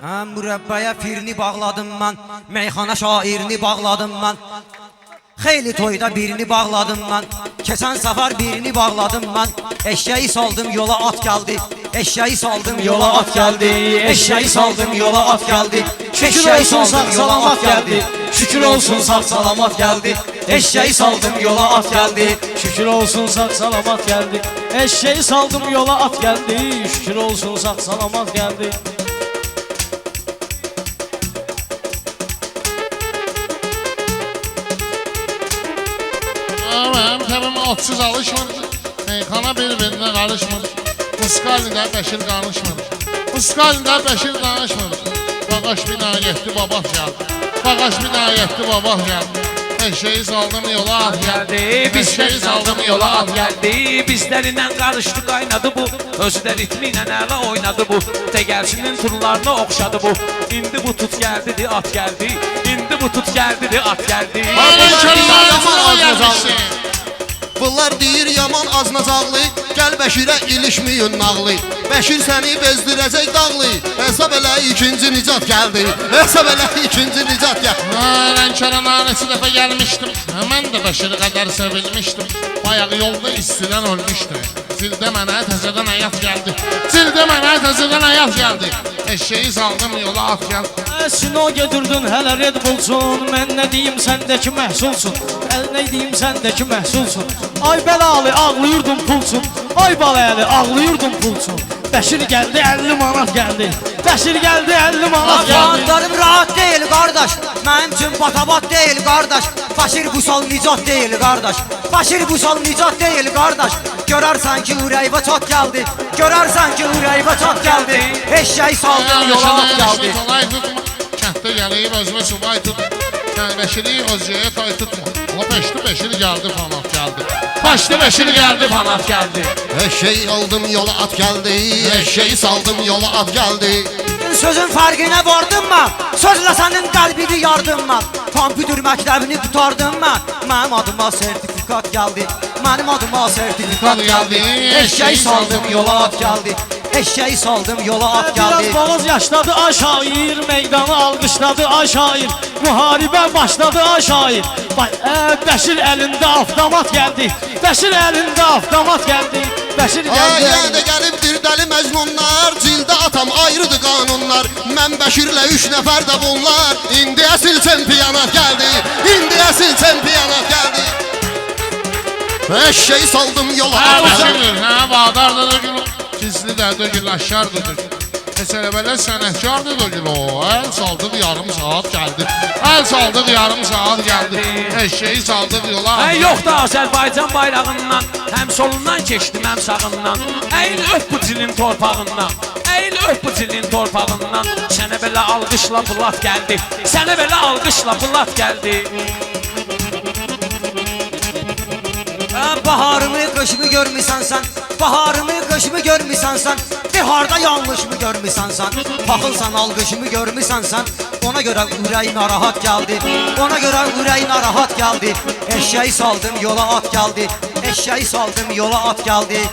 Həm mürəbbəyə pirini bağladım mən, meyxana şairini bağladım mən. Xeyli toyda birini bağladım mən, keçən səfər birini bağladım mən. Eşeği saldım yola at gəldi, eşeği saldım yola at gəldi, eşeği saldım yola at gəldi. Şükür olsun sağ salamat geldi. Şükür olsun sağ salamat geldi. Eşeği saldım yola at gəldi. Şükür olsun sağ salamat geldi. Eşeği saldım yola at geldi. Şükür olsun sağ salamat geldi. Otsuz alışmır. Meyxana bir-birinə qarışmır. Muskalində Bəşir danışmır. Muskalində Bəşir danışmır. Bağaş bina getdi, babaq gəldi. Bağaş bina getdi, babaq gəldi. Eşeği saldım yola at geldi gəldi. Bizleri Eşeği saldım yola at geldi Bizlerinden karıştı kaynadı bu Özü de ritmiyle əla oynadı bu Tegelsinin turlarına okşadı bu İndi bu tut geldi di at geldi İndi bu tut geldi di at geldi Aynen Yaman kəlməyə azmazaqlı. Bunlar deyir yaman aznacaqlı Gəl Bəşirə ilişməyin nağlı. Bəşir səni bezdirəcək dağlı. Hesab elə ikinci nicat gəldi. Hesab elə ikinci nicat gəldi Lənkərə nanəsi dəfə gəlmişdim. Mən də Bəşiri qədər sevilmişdim Bayağı yolda istidən Zildə mənə təzədən həyat gəldi Zildə mənə təzədən həyat gəldi Eşeği saldım yola at gəldi Sino gedirdin hələ Red Bullsun. Mən nə deyim səndəki məhsulsun Əl nə deyim səndəki məhsulsun Ay bəlalı ağlayırdım pulsun. Ay balayəli ağlayırdım pulsun Bəşir gəldi 50 manat gəldi Bəşir gəldi 50 manat gəldi Afganlarım rahat değil kardeş. Mənim üçün batabat değil kardeş. Başır bu sal nicat değil kardeş. Başır bu sal nicat değil kardeş. Görərsən ki ürəyimə çat gəldi. Görərsən ki ürəyimə çat gəldi. Eşeği saldım yola at gəldi. Kənddə gələyib özümə subay tut Yəni Bəşiri özcəyə tay tutma. Ama Bəşli Bəşir gəldi fanat gəldi Bəşli Bəşir gəldi fanat gəldi Eşeği aldım yola at gəldi Eşeği saldım yola at gəldi Sözün fərqinə vardım mən Sözlə sənin qəlbini yardım mən Kompütür məktəbini qutardım mən Mənim adıma sertifikat gəldi. Mənim adıma sertifikat gəldi. Eşeği saldım yola at gəldi Eşeği saldım yola at Biraz gəldi boğaz yaşladı ay şair Meydanı alqışladı ay şair Müharibə başladı ay şair Bay, ə, Bəşir əlində avtomat gəldi Bəşir əlində avtomat gəldi Bəşir Ay gəldi yəni gəlibdir dəli məcnunlar Cildə atam ayrıdır qanunlar Mən Bəşirlə üç nəfər də bunlar. İndi əsil çempionat gəldi İndi əsil çempionat gəldi Eşeği saldım yola Hə at gəldi uçulur, hə da dögül Gizli də dögül, aşar da dögül Heç elə belə sənətkar da dögül o. Əl saldıq yarım saat gəldi. Əl saldıq yarım saat gəldi. Eşeği saldıq yola Hey yok da Azerbaycan bayrağından Hem solundan geçtim hem sağından. Eğil öp bu dilin torpağından Eğil öp bu dilin torpağından. Sənə belə alqışla bulat geldi Sənə belə alqışla bulat geldi Ha, Baharımı, qışımı görmüsən sən Baharımı, qışımı görmüsən sən Biharda yanlışımı görmüsən sən Baxılsan alqışımı görmüsən sən Ona görə ürəyin narahat gəldi Ona görə ürəyin narahat gəldi Eşeği saldım yola at gəldi Eşeği saldım yola at gəldi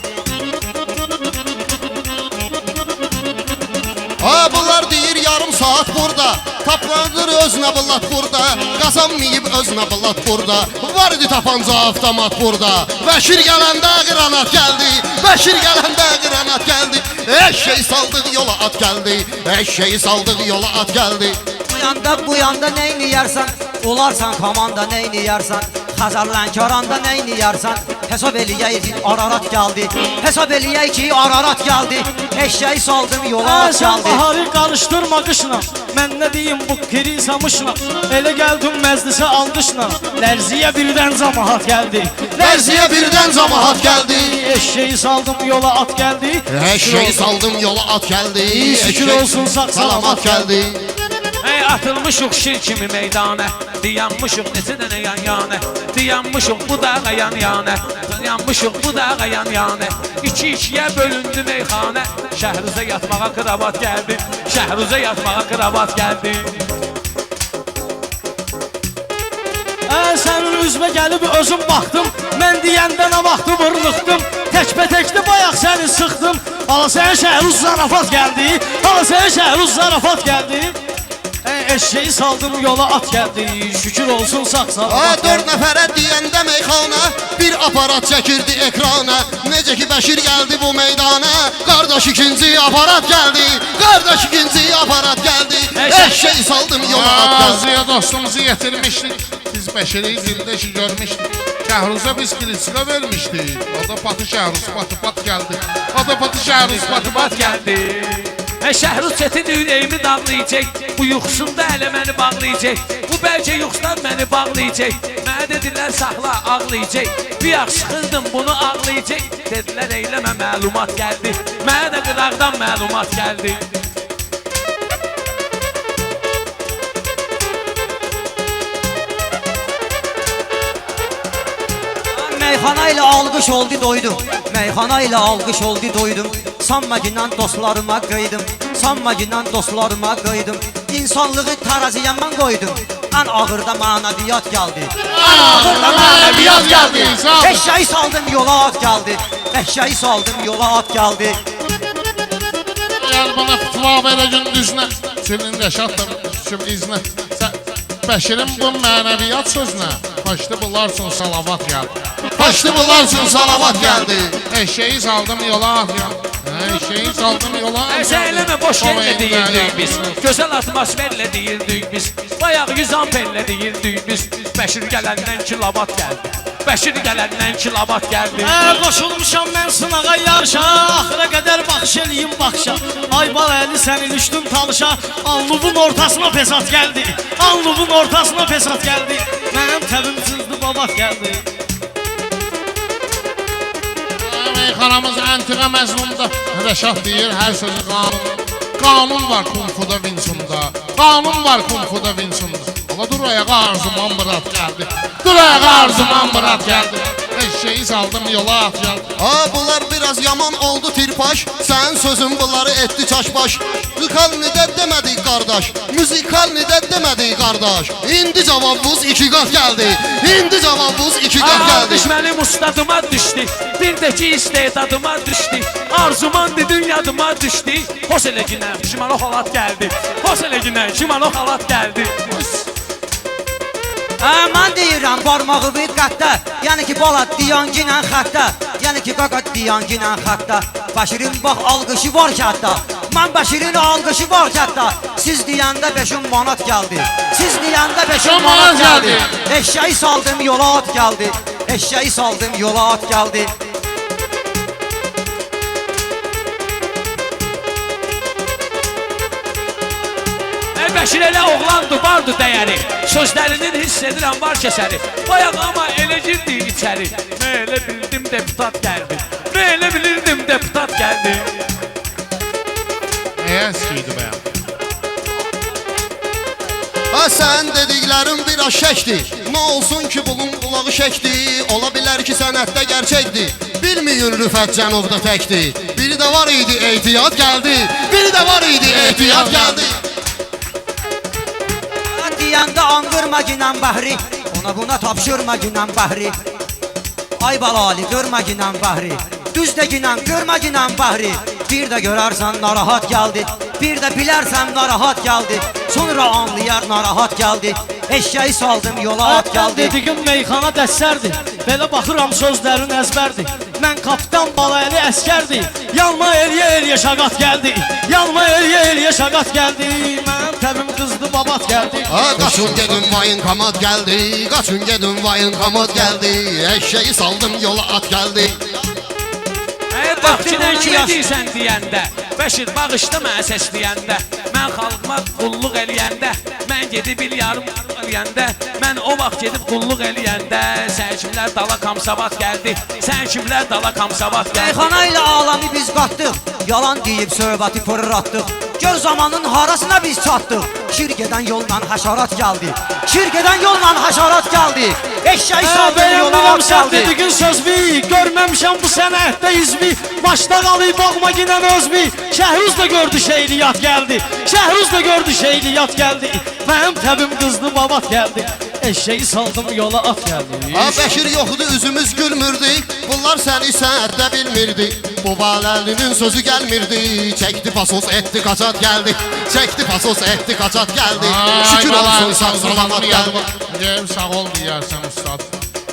yarım saat burada. Taplandır özünə bıllat burada. Qazanmayıb özünə bıllat burada. Var idi tapanca avtomat burada. Bəşir gələndə qranat gəldi Bəşir gələndə qranat gəldi Eşeği saldıq yola at gəldi Eşeği saldıq yola at gəldi Bu yanda bu yanda neyini yersen Olarsan komanda neyini yersen Xəzər Lənkəranda neyini yersen Hesab eləyək ki Ararat gəldi Hesab eləyək ki Ararat gəldi Eşeği saldım yola at gəldi baharı qarışdırma qışla Mən nə deyim bu kirisamışla Elə gəldim məclisə alqışla Lərziyə birdən camahat gəldi Lərziyə birdən camahat gəldi Eşeği saldım yola at gəldi Eşeği saldım yola at gəldi Şükür olsun, sağ salamat gəldi Ey atılmışıq şir kimi meydana Dayanmışıq neçə dənə yan yana Dayanmışıq bu dağa yan yana. Dayanmışıq bu dağa yan yana. İki ikiyə bölündü meyxanə Şəhruzə yatmağa kravat gəldi Şəhruzə yatmağa kravat gəldi Ə, sənin üzvə gəlib özüm baxdım. Mən deyəndə nə vaxtı vurnuxdum Təkbətəkdə bayaq səni sıxdım. Ala sənə Şəhruz zarafat gəldi. Ala sənə Şəhruz zarafat gəldi Eşeği saldım yola at geldi Şükür olsun sağ A salamat dörd geldi nəfərə deyəndə meyxana Bir aparat çəkirdi ekrana Necə ki Bəşir gəldi bu meydana Qardaş ikinci aparat gəldi Qardaş ikinci aparat gəldi Eşeği saldım yola at gəldi Azıya dostumuzu yetirmiştik. Biz Beşeri dildə işi görmüşdük. Şəhruz'a biz kritika vermişdik. O da patı Şəhruz, patı pat geldi. O da patı Şəhruz, patı pat Bat geldi E şəhru çetin ürəyimi dağlayacaq Bu yuxusunda hələ məni bağlayacaq Bu bəlkə yuxudan məni bağlayacaq Mənə dedilər saxla ağlayacaq Bir yax sıxıldım bunu ağlayacaq Dedilər eyləmə məlumat gəldi. Mənə də qıraqdan məlumat gəldi Meyxana ilə alqış oldu doydum. Meyxana ilə alqış oldu doydum. Sanma ginan dostlarıma qıydım Sanma ginan dostlarıma qıydım İnsanlığı taraziyə mən qoydum Ən ağırda manaviyat gəldi Ən ağırda manaviyat gəldi Eşyayı saldım yola at gəldi Eşyayı saldım yola at gəldi Gel bana fıtva ver gündüzünə Senin da düşüm iznə Sən Bəşirin bu mənəviyyat sözünə Başlı bularsın salavat gəldi Başlı bularsın salavat gəldi Eşeği saldım yola at ya. Eşeği saldım yola at Əsə eləmə boş yerlə deyirdik biz. Gözəl atmosferlə deyirdik biz. Bayaq 100 amperlə deyirdik biz. Bəşir gələndən kilovat gəldi Bəşir gələndən kilovat gəldi Ə, qoşulmuşam mən sınağa yarışa. Axıra qədər baxış eləyim baxışa Ay bal əli sən ilişdin talışa. Alnuvun ortasına pesat gəldi Alnuvun ortasına pesat gəldi babat gəldi Meyxanamız əntiqə məzmunda Rəşad deyir hər sözü qanun Qanun var kumfuda Vinsunda Qanun var kumfuda Vinsunda Ama dur ayağa arzuman Murat geldi. Dur ayağa arzuman Murat geldi. Eşeği saldım yola at geldi. A bunlar biraz yaman oldu tirpaş. Sen sözün bunları etti çaşbaş Müzikalini de demedik kardeş? Müzikalini de demedik kardeş? İndi cevabımız iki kat geldi. İndi cevabımız iki kat geldi. düşmənim ustadıma düşdü Bir də ki istedadıma düşdü Arzumandı dünyadıma düşdü Hos elə günə şimalo halat gəldi Hos elə günə şimalo halat gəldi Ə, mən deyirəm barmağı bir qatda. Yəni ki balat diyanginə xətdə Yəni ki qaqat diyanginə xətdə Bəşirin bax alqışı var kətdə Mən Bəşirin alqışı var kətdə Siz deyəndə 5 manat gəldi Siz deyəndə 5 On manat gəldi. Eşyayı saldım yola at gəldi Eşyayı saldım yola at gəldi Ey Bəşir elə oğlandı, vardı dəyəri. Sözlərinin hiss edirəm var kəsəri. Bayaq amma elə girdi içəri. Mən elə bildim deputat gəldi Mən elə bilirdim deputat gəldi Eskiydi be. Ha sen dediklerin biraz şekti Ne olsun ki bunun kulağı şekti? Ola bilər ki sənətdə gerçekti. Bilmiyor Rüfət cənubda təkdi Biri de var idi ehtiyat geldi. Biri de var idi ehtiyat geldi. Deyəndə anqırma ginən bəhri Ona buna tapşırma ginən bəhri Ay balali görmə ginən bəhri Düz də ginən görmə ginən bəhri Bir də görərsən narahat gəldi Bir də bilərsən narahat gəldi Sonra anlayar narahat gəldi Eşyayı saldım yola at Atdan gəldi dediyim meyxana dəssərdi Belə baxıram sözlərin əzbərdi Mən kapitan balaylı əskərdi Yanma eliyə eliyə şaqat gəldi Yanma eliyə eliyə şaqat gəldi Mənim təbim qızdı babat gəldi Ha kaçın gedin vayın kamat geldi. Kaçın gedin vayın kamat geldi. Eşeği saldım yola at geldi Ey bax ki, nə Bax, kimi yaş- deyirsən deyəndə Bəşir bağışdı mənə səsləyəndə Mən xalqıma qulluq eləyəndə Mən gedib il yarım eləyəndə Mən o vaxt gedib qulluq eləyəndə Sən kimlər dala kamsavat gəldi Sən kimlər dala kamsavat gəldi. Meyxana ilə aləmi biz qatdıq Yalan deyib söhbəti fırlatdıq Gör zamanın harasına biz çatdıq. Şir gedən yolla həşarat gəldi Şir gedən yolla həşarat gəldi Eşyayı saldım yola Bəyənmirəm at sən gəldi dediyin sözvi Görməmişəm bu sənətdə izmi Başda qalıb boğma ginən özmi Şəhruz da gördü şeyliyat gəldi Şəhruz da gördü şeyliyat gəldi Mənim təbim qızdı babat gəldi Eşeği saldım yola at geldi. Ha Bəşir yoxdu üzümüz gülmürdü. Bunlar səni səhətdə bilmirdi. Bu valəlinin sözü gəlmirdi Çəkdi pasos etdi qaçat gəldi Çəkdi pasos etdi qaçat gəldi Şükür olsun sağ salamat gəldi Deyim sağ ol deyərsən ustad.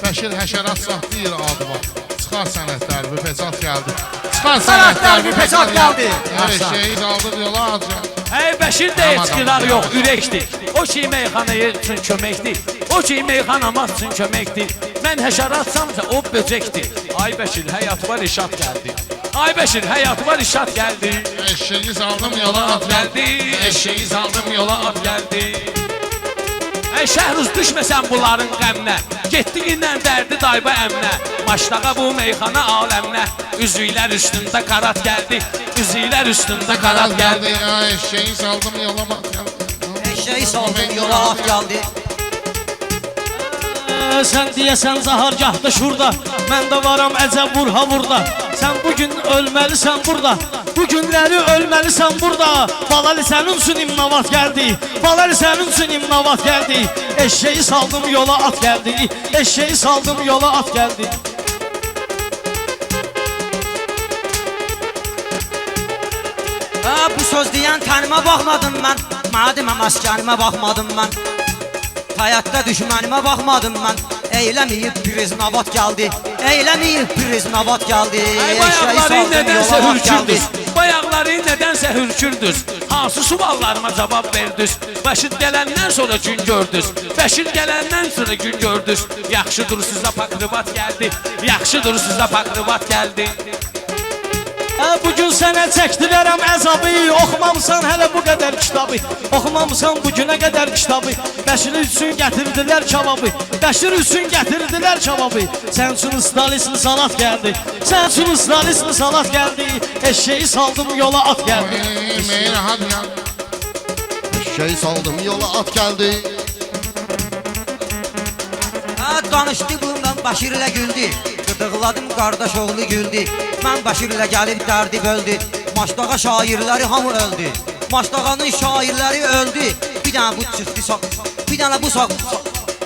Bəşir həşərat saxlayır adıma. Çıxar sənətlər bir peçat gəldi. Çıxar sənətlər bir peçat gəldi. Hər şeyi qaldır yola atacaq. Ey Bəşir də heç qırar yox, ürəkdir. O ki meyxanaya üçün köməkdir. O ki meyxanama üçün köməkdir. Mən həşəratsamsa o böcəkdir. Ay Bəşir, həyat var işat gəldi. Ay Bəşir, həyat var işat gəldi. Eşeği saldım yola at gəldi. eşeği saldım yola at gəldi. Ey şəhruz düşməsən bunların qəmnə Getdiyinlə dərdi dayba əmnə Maşlağa bu meyxana aləmnə Üzüklər üstündə qarat gəldi. Üzüklər üstündə qarat gəldi. Ya eşeği saldım yola at gəldi. Eşeği saldım yola at geldi Sən deyəsən zahargahda şurada. Mən də varam əcəb vurha burada Sən bugün ölməlisən burada Bu günləri ölməlisən burada. Balali sənin üçün imnavat gəldi Balali sənin üçün imnavat gəldi Eşeği saldım yola at gəldi Eşeği saldım yola at gəldi Ha bu söz diyen tanıma bakmadım ben. Madem askerime bakmadım ben. Hayatta düşmanıma bakmadım ben. Eylemeyip priznavat geldi. Eylemeyip priznavat geldi. Ay Eşeği bayaqları saldım yola at geldi Bayaqları nədənsə hürkürdüz Hansı suallarıma cavab verdiniz Bəşir gələndən sonra gün gördünüz Bəşir gələndən sonra gün gördünüz Yaxşıdır sizə pakrivat gəldi. Yaxşıdır sizə pakrivat gəldi Hə bugün sənə çəkdirərəm əzabı. Oxumamısan hələ bu qədər kitabı. Oxumamısan bu günə qədər kitabı. Bəşir üçün gətirdilər kebabı Bəşir üçün gətirdilər kebabı Sən üçün ıstalisli salat gəldi. Sən üçün ıstalisli salat gəldi. Eşeği saldım yola at gəldi. Eşeği saldım yola at gəldi. Ha danışdı bu ben Başirlə güldü. Gıdıqladım qardaş oğlu güldü Mən Başirlə gəlib dərdi böldü. Maçdağa şairləri hamı öldü. Maçdağanın şairləri öldü. Bir dənə bu çıxdı sağ Bir dənə bu sağ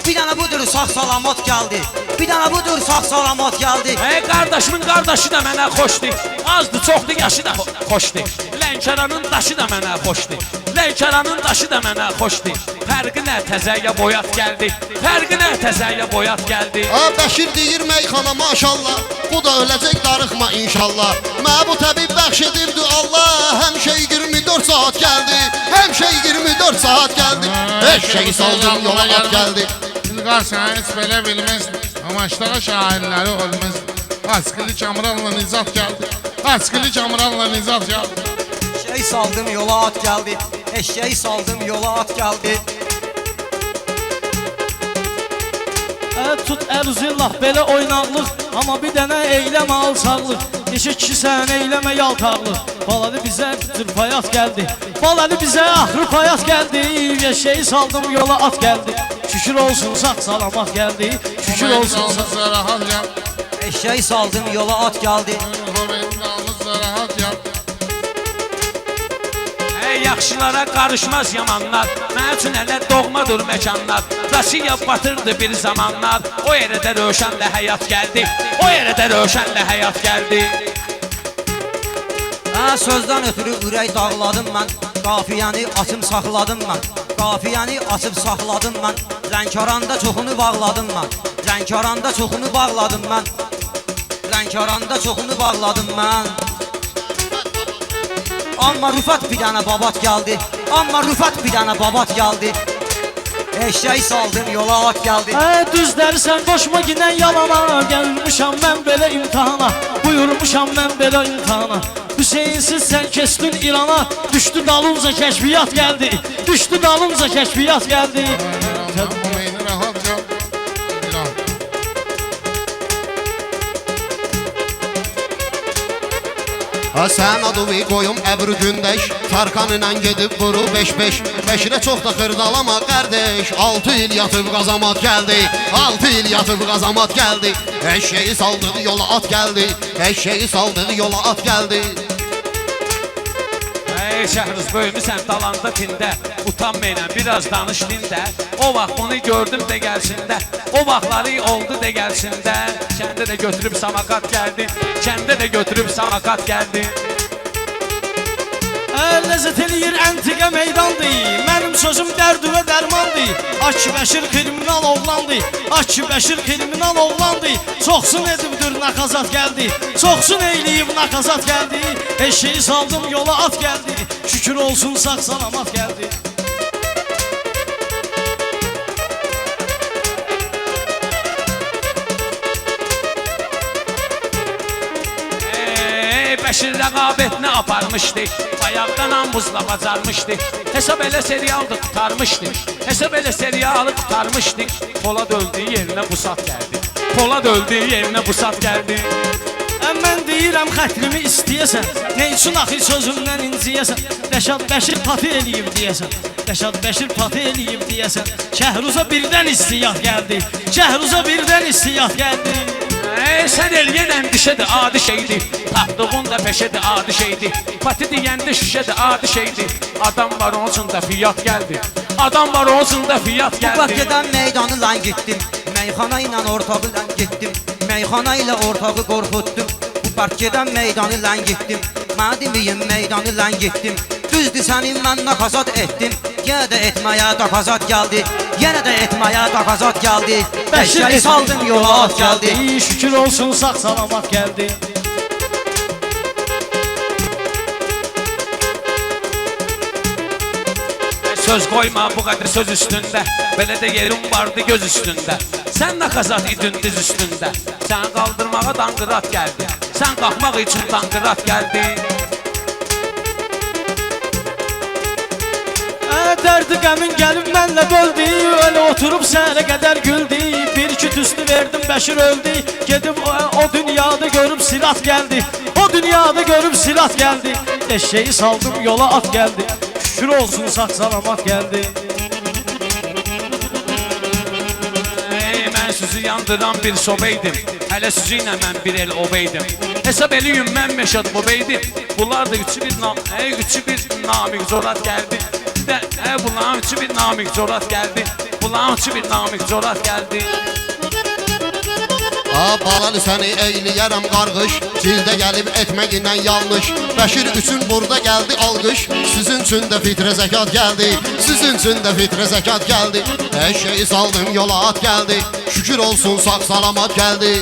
Bir dənə budur sağ salamat gəldi Bir dənə budur sağ salamat gəldi Ey qardaşımın qardaşı da mənə xoşdur Azdı çoxdur yaşı da. Xo- xoşdur Lənkəranın daşı da mənə xoşdur Lənkəranın daşı da mənə xoşdur Fərqi nə təzəyə boyat gəldi Fərqi nə təzəyə boyat gəldi Ha Bəşir deyir meyxana maşallah Bu da öləcək darıxma inşallah Mənə bu təbib bəxş edirdi Allah Həmişə 24 saat gəldi Həmişə 24 saat gəldi Eşeği saldım yola at gəldi İlqar sən heç belə bilməz. Amaçdağa şairləri olmaz. Askılı Kamranla Nizat gəldi. Askılı Kamranla Nizat gəldi. Eşeği saldım yola at gəldi Eşeği saldım yola at gəldi Hə tut ərzillah belə oynaqlıq Amma bir dənə eyləmə alçaqlıq Neşə kişi sən eyləmə yaltaqlıq Balalı bizə tırpayat gəldi Balalı bizə axırı payat gəldi Eşeği saldım yola at gəldi Şükür olsun sağ salamat gəldi Şükür olsun sağ rahat gel. Eşeği saldım yola at gəldi yaxşılara qarışmaz yamanlar. Mənim üçün hələ doğmadır məkanlar. Rasiya batırdı bir zamanlar. O yerə də rövşənlə həyat gəldi. O yerə də rövşənlə həyat gəldi. Ha sözdən ötürü ürək dağladım mən. Qafiyəni açım saxladım mən. Qafiyəni açıb saxladım mən. Lənkəranda çoxunu bağladım mən. Lənkəranda çoxunu bağladım mən. Lənkəranda çoxunu bağladım mən Amma Rüfət bir dənə babat gəldi Amma Rüfət bir dənə babat gəldi Eşeği saldım yola at gəldi Hə düz dərsən qoşma ginən yalana. Gəlmişəm mən belə imtihana. Buyurmuşam mən belə imtihana. Hüseynsiz sən kesdin İrana Düşdü dalınca kəşfiyyat gəldi Düşdü dalınca kəşfiyyat gəldi Ha sən adı qoyum əbri gündəş Tarkan ilə gedib vuru 5-5 Bəşirə çox da xırdalama qardeş 6 il yatıb qazamat gəldi 6 il yatıb qazamat gəldi Eşeği saldığı yola at gəldi Eşeği saldığı yola at gəldi Ey şəhruz böyümüsən dalanda tində Utanmayın biraz danış dində O vaxt onu gördüm de gelsin de. O vaxtları oldu de gelsin de. Kəndə də götürüb samakat geldi Kəndə də götürüb samakat geldi. Ləzzət eləyir əntiqə meydandır Mənim sözüm dərdüvə dərmandır Akı Bəşir kriminal oğlandır Akı Bəşir kriminal oğlandır Çoxsun edibdir nakazat gəldi Çoxsun eyləyib nakazat gəldi Eşeği saldım yola at gəldi Şükür olsun sağ salamat gəldi Ey Bəşir rəqabətini aparmışdı Ayaqdan ambuzla bacarmışdı Hesab elə serialdı qutarmışdı Hesab elə serialı qutarmışdı Polad öldüyü yerinə busat gəldi Polad öldüyü yerinə busat gəldi Mən deyirəm xətrimi istəyəsən. Nə üçün axı sözümdən inciyəsən Rəşad Bəşir pati eləyib deyəsən. Rəşad Bəşir pati eləyib deyəsən. Şəhruza birdən istiyat gəldi. Şəhruza birdən istiyat gəldi Ey sən eləyən əndişədir adi şeydir Tapdığın da peşədir adi şeydir Pati deyəndə şüşədir adi şeydir Adam var üçün də fiyat gəldi Adam var üçün də fiyat Bak gəldi gedən meydanı lan gittim. Meyxana ilə ortağı lan gittim. Meyxana ilə ortağı qorxutdum Bu gedən meydanı lan gittim. Madimiyim meydanı lan gittim. Düzdür sənin mən nakazat etdim Yenə də etməyə dafazat gəldi Yenə də etməyə dafazat gəldi Bəşəri saldım yola at gəldi Şükür olsun sağ salamat gəldi Söz koyma bu kadar söz üstünde. Belə də yerim vardı göz üstünde. Sen nakazat idin diz üstünde. Sen kaldırmağa dangırat geldi. Sen kalkmak için dangırat geldi Ə, Dərdi qəmin gəlib mənlə böldü Öyle oturub sənə qədər güldü. Bir iki tüstü verdim Bəşir öldü. Gedib o, o dünyada görüb silat gəldi. O dünyada görüb silat gəldi. Eşeği saldım yola at gəldi. Şükür olsun sağ salamat gəldi. Ey mən sizi yandıran bir sobeydim. Hələ sizi ilə mən bir el obeydim. Hesab eliyim mən Meşad Bobeydim Bunlar da üçü bir Ey üçü bir namik zorat geldi Ey bunların üçü bir namik zorat geldi. Üçü bir namik zorat geldi. A balalı səni eyləyərəm qarğış Cildə gəlib etməklə yanlış. Bəşir üçün burada gəldi alqış Sizin üçün də fitrə zəkat gəldi Sizin üçün də fitrə zəkat gəldi Eşeği saldım yola at gəldi Şükür olsun sağ salamat gəldi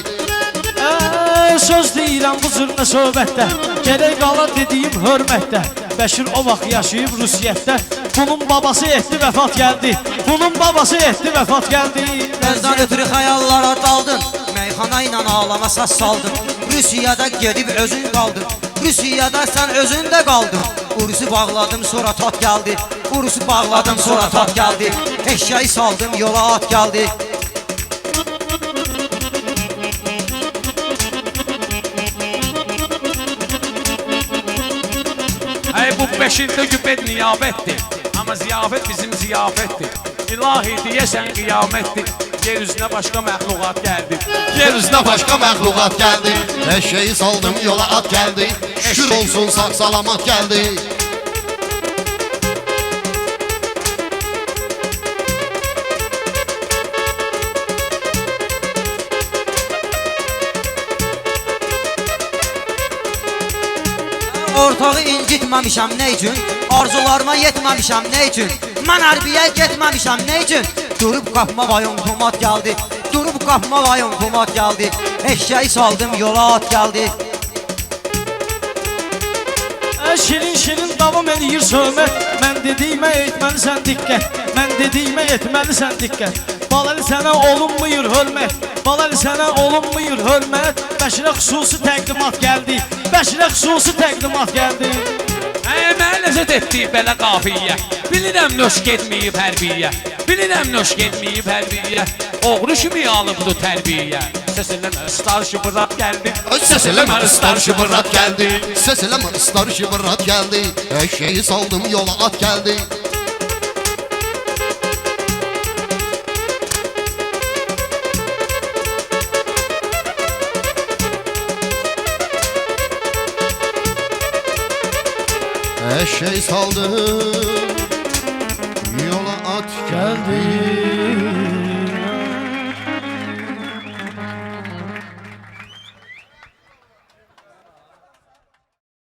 Ə, Söz deyirəm bu cür söhbətdə. Gələk qala dediyim hörmətdə. Bəşir o vaxt yaşayıb Rusiyyətdə Bunun babası etdi vəfat gəldi Bunun babası etdi vəfat gəldi Özdən ötürü xəyallara daldın. Meyxana ilə ağlama səs saldın. Rusiyada gedib özün qaldın Rusiyada sən özün də qaldın Urusu bağladım sonra tat gəldi Urusu bağladım sonra tat gəldi Eşyayı saldım yola at gəldi Ey bu beşində gübed niyabətdir Amma ziyafət bizim ziyafətdir İlahi deyəsən qiyamətdir Yer üzünə başqa məxluqat gəldi Yer üzünə başqa məxluqat gəldi Eşeği saldım yola at gəldi Şükür olsun sağ salamat gəldi Ortağı incitməmişəm nə üçün? Arzularıma yetməmişəm nə üçün? Mən hərbiyə getməmişəm nə üçün? Durub qapma vayon tomat gəldi. Durub qapma vayon tomat gəldi. Eşyayı saldım yola at gəldi. Şirin şirin davam eləyir söhbət Mən dediyimə etməlisən diqqət. Mən dediyimə etməlisən diqqət Balalı sənə olunmuyur hörmət Balalı sənə olunmuyur hörmət Bəşirə xüsusi təqdimat gəldi. Bəşirə xüsusi təqdimat gəldi. Ey mən ləzzət etdi belə qafiyyə Bilirəm nöş getməyib hərbiyə. Bilirəm nöş getməyib hərbiyə. Oğru kimi alıbdı tərbiyə. Səs eləmə starşı bırak gəldi. Ses eləmə ıslar şıbırat gəldi. Ses eləmə ıslar şıbırat gəldi. Eşeği saldım yola at gəldi Eşeği saldım Yola at Geldi